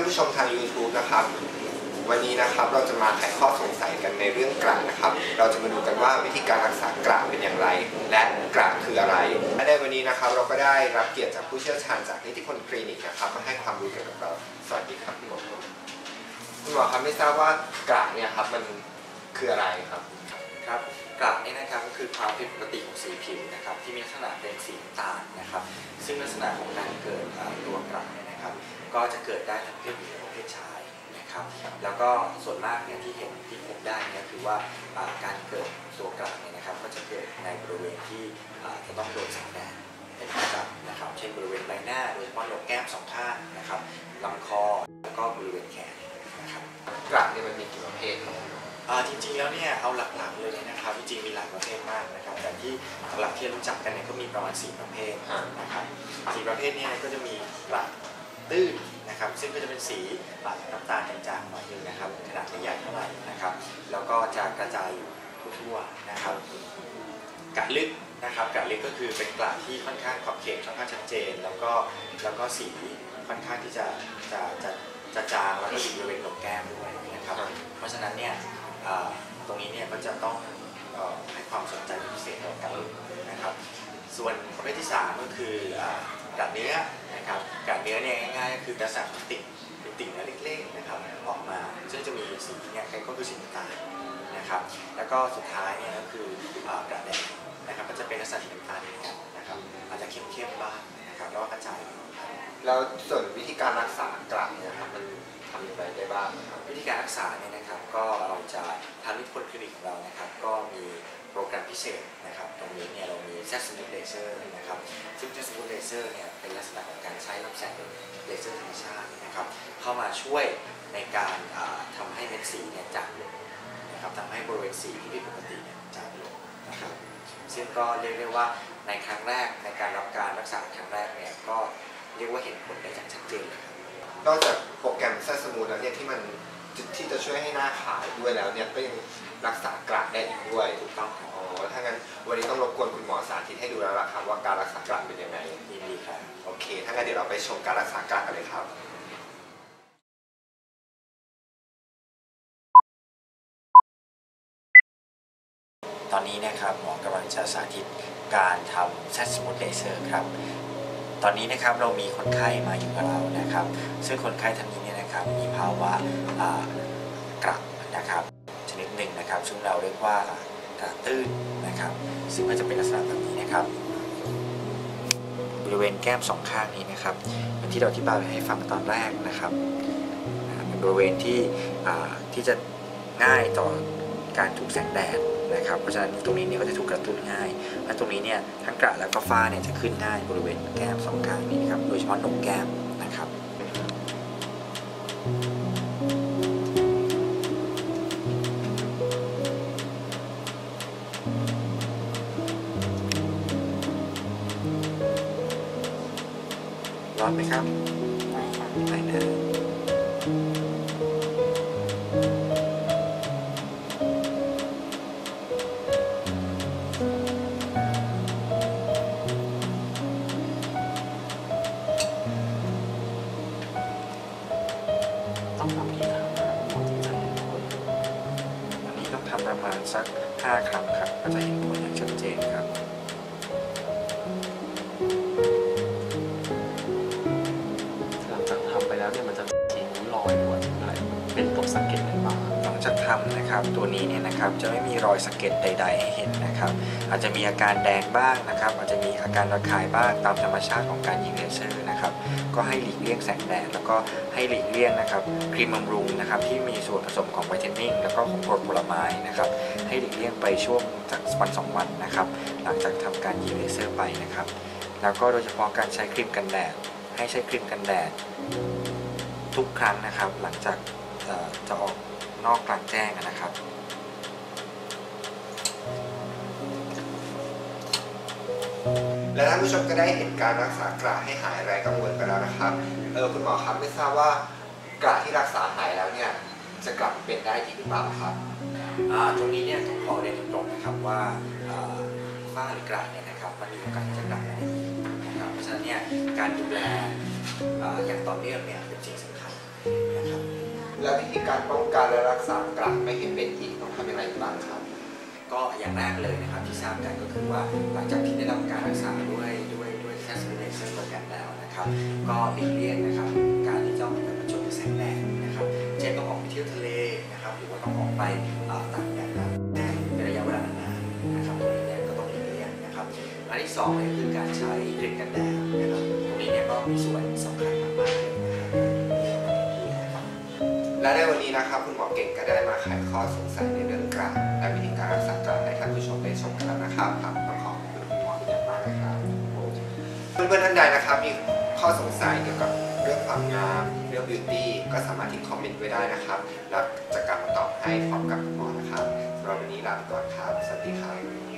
านผู้ชมทาง YouTube นะครับ วันนี้นะครับเราจะมาไขข้อสงสัยกันในเรื่องกระนะครับ เราจะมาดูกันว่าวิธีการรักษากระเป็นอย่างไร และกระคืออะไร และในวันนี้นะครับเราก็ได้รับเกียรติจากผู้เชี่ยวชาญจากนิติพลคลินิกนะครับมาให้ความรู้เกี่ยวกับเรา สวัสดีครับคุณหมอคุณหมอครับไม่ทราบว่ากระเนี่ยครับมันคืออะไรครับครับกระนี่นะครับก็คือความผิดปกติของสีผิวนะครับที่มีลักษณะเป็นสีน้ำตาลนะครับ ซึ่งลักษณะของการเกิดตัวกระเนี่ยนะครับ ก็จะเกิดได้ทั้งเพศหญิงและเพศชายนะครับ แล้วก็ส่วนมากเนี่ยที่เห็นที่พบได้เนี่ยคือว่าอ่าการเกิดตัวกระเนี่ยนะครับ ก็จะเกิดในบริเวณที่อ่าจะต้องโดนแสงแดดเป็นประจำนะครับ เช่นบริเวณใบหน้าโดยเฉพาะโหนกแก้มสองข้างนะครับลำคอแล้วก็บริเวณแขนนะครับกระเนี่ยมันมีกี่ประเภทครับอ่าจริงๆแล้วเนี่ยเอาหลักๆเลยนะครับจริงๆมีหลายประเภทมากนะครับ แต่ที่หลักๆที่รู้จักกันเนี่ยก็มีประมาณ4ประเภทนะครับสี่ประเภทเนี้ก็จะมีกระ ตื้นนะครับ ซึ่งก็จะเป็นสีแบบน้ำตาลจางๆหน่อยนึงนะครับ ขนาดไม่ใหญ่เท่าไหร่นะครับ แล้วก็จะกระจายอยู่ทั่วๆนะครับกระลึกนะครับกระลึกก็คือเป็นกระที่ค่อนข้างขอบเขตค่อนข้างชัดเจน แล้วก็แล้วก็สีค่อนข้างที่จะจะจะจะจางแล้วก็อยู่บริเวณโหนกแก้มด้วยนะครับ เพราะฉะนั้นเนี่ยอ่าตรงนี้เนี่ยก็จะต้องเอ่อให้ความสนใจเป็นพิเศษต่อกันนะครับ ส่วนประเภทที่ 3 ก็คืออ่ากระเนื้อ นะครับกระเนื้อเนี่ยง่ายๆก็คือลักษณะของติ่งเป็นติ่งเนื้อเล็กๆนะครับออกมาซึ่งจะมีสีเนี่ยก็คือสีน้ำตาลนะครับแล้วก็สุดท้ายเนี่ยก็คืออ่ากระแดงนะครับก็จะเป็นลักษณะสีน้ำตาลเหมือนกันนะครับอาจจะเข้มๆบ้างนะครับแล้วก็กระจายแล้วส่วนวิธีการรักษากระเนี่ยครับมันทำอย่างไรได้บ้างครับวิธีการรักษาเนี่ยนะครับก็เราจะทางนิติพลคลินิกของเรานะครับก็มี โปรแกรมพิเศษนะครับตรงนี้เนี่ยเรามีแซสมูทเลเซอร์นะครับซึ่งแซสมูทเลเซอร์เนี่ยเป็นลักษณะของการใช้ลำแสงเลเซอร์ธรรมชาตินะครับเข้ามาช่วยในการทำาให้เม็ดสีเนี่ยจางลงนะครับทำให้บริเวณสีที่ผิดปกติเนี่ยจางลงนะครับซึ่งก็เรียกได้ว่าในครั้งแรกในการรับการรักษาครั้งแรกเนี่ยก็เรียกว่าเห็นผลได้อย่างชัดเจนเลยครับนอกจากโปรแกรมแซสมูทแล้วเนี่ยที่มัน ที่จะช่วยให้หน้าขาวด้วยแล้วเนี่ยก็ยังรักษากระได้อีกด้วยถูกต้องอ๋อถ้างั้นวันนี้ต้องรบกวนคุณหมอสาธิตให้ดูแล้วล่ะครับว่าการรักษากระเป็นยังไงยินดีครับโอเคถ้างั้นเดี๋ยวเราไปชมการรักษากระกันเลยครับตอนนี้นะครับหมอกำลังจะสาธิตการทำแซสมูทเลเซอร์ครับ ตอนนี้นะครับเรามีคนไข้มาอยู่กับเรานะครับ ซึ่งคนไข้ท่านนี้ นะครับมีภาวะอ่ากระนะครับ ชนิดหนึ่งนะครับซึ่งเราเรียกว่ากระตื้นนะครับ ซึ่งก็จะเป็นลักษณะแบบนี้นะครับ บริเวณแก้มสองข้างนี้นะครับเหมือนที่เราอธิบายให้ฟังตอนแรกนะครับเป็นบริเวณที่ที่จะง่ายต่อการถูกแสงแดดนะครับ เพราะฉะนั้นตรงนี้เนี่ยก็จะถูกกระตุ้นง่าย และตรงนี้เนี่ยทั้งกระและก็ฝ้าเนี่ยจะขึ้นง่ายบริเวณแก้มสองข้างนี้นะครับ โดยเฉพาะหนกแก้ม ร้อนไหมครับไม่นะต้องทำกี่ครั้งอันนี้ต้องทำประมาณสัก 5 ครั้งครับ ก็จะเห็นผลอย่างชัดเจนครับ นะครับตัวนี้เนี่ยนะครับจะไม่มีรอยสะเก็ดใด ๆ ให้เห็นนะครับ อาจจะมีอาการแดงบ้างนะครับอาจจะมีอาการระคายบ้างตามธรรมชาติของการยิงเลเซอร์นะครับก็ให้หลีกเลี่ยงแสงแดดแล้วก็ให้หลีกเลี่ยงนะครับครีมบำรุงนะครับที่มีส่วนผสมของไวท์เทนนิ่งแล้วก็ของกรดผลไม้นะครับให้หลีกเลี่ยงไปช่วงจากวันสองวันนะครับหลังจากทำการยิงเลเซอร์ไปนะครับแล้วก็โดยเฉพาะการใช้ครีมกันแดด ให้ใช้ครีมกันแดด ทุกครั้งนะครับ หลังจากจะออก นอกกลางแจ้งอะนะครับ และท่านผู้ชมก็ได้เห็นการรักษากระให้หายอะไรกังวลไปแล้วนะครับเออคุณหมอครับไม่ทราบว่ากระที่รักษาหายแล้วเนี่ยจะกลับเป็นได้อีกหรือเปล่าครับอ่าตรงนี้เนี่ยต้องขอเรียนตรงๆนะครับว่าอ่าฝ้าหรือกระเนี่ยนะครับมันมีโอกาสที่จะกลับมาได้อีกนะครับเพราะฉะนั้นเนี่ยการดูแลอ่าอย่างต่อเนื่องเนี่ยเป็นสิ่งสำคัญนะครับ แล้ววิธีการป้องกันและรักษากระไม่ให้เป็นอีกต้องทำยังไงบ้างครับ ก็อย่างแรกเลยนะครับที่ทราบกันก็คือว่าหลังจากที่ได้รับการรักษาด้วยด้วยด้วยแคสเปอร์เซอร์โปรแกรมแล้วนะครับ ก็หลีกเลี่ยงนะครับการที่จะออกไปประชดกับแสงแดดนะครับเช่นต้องออกไปเที่ยวทะเลนะครับหรือว่าต้องออกไปเอ่อตากแดดแดดเป็นระยะเวลานานนะครับตรงนี้เนี่ยก็ต้องหลีกเลี่ยงนะครับอันที่สองเนี่ยคือการใช้ครีมกันแดดนะครับตรงนี้เนี่ยก็มีส่วนสำคัญ และในวันนี้นะครับคุณหมอเก่งก็ได้มาไขข้อสงสัยในเรื่องกระและวิธีการรักษากระให้ท่านผู้ชมได้ชมกันแล้วนะครับครับต้องขอบคุณคุณหมออย่างมากนะครับเพื่อนๆท่านใดนะครับมีข้อสงสัยเกี่ยวกับเรื่องความงามเรื่องบิวตี้ก็สามารถทิ้งคอมเมนต์ไว้ได้นะครับแล้วจะกลับมาตอบให้พร้อมกับคุณหมอนะครับสำหรับวันนี้ลาไปก่อนครับสวัสดีครับ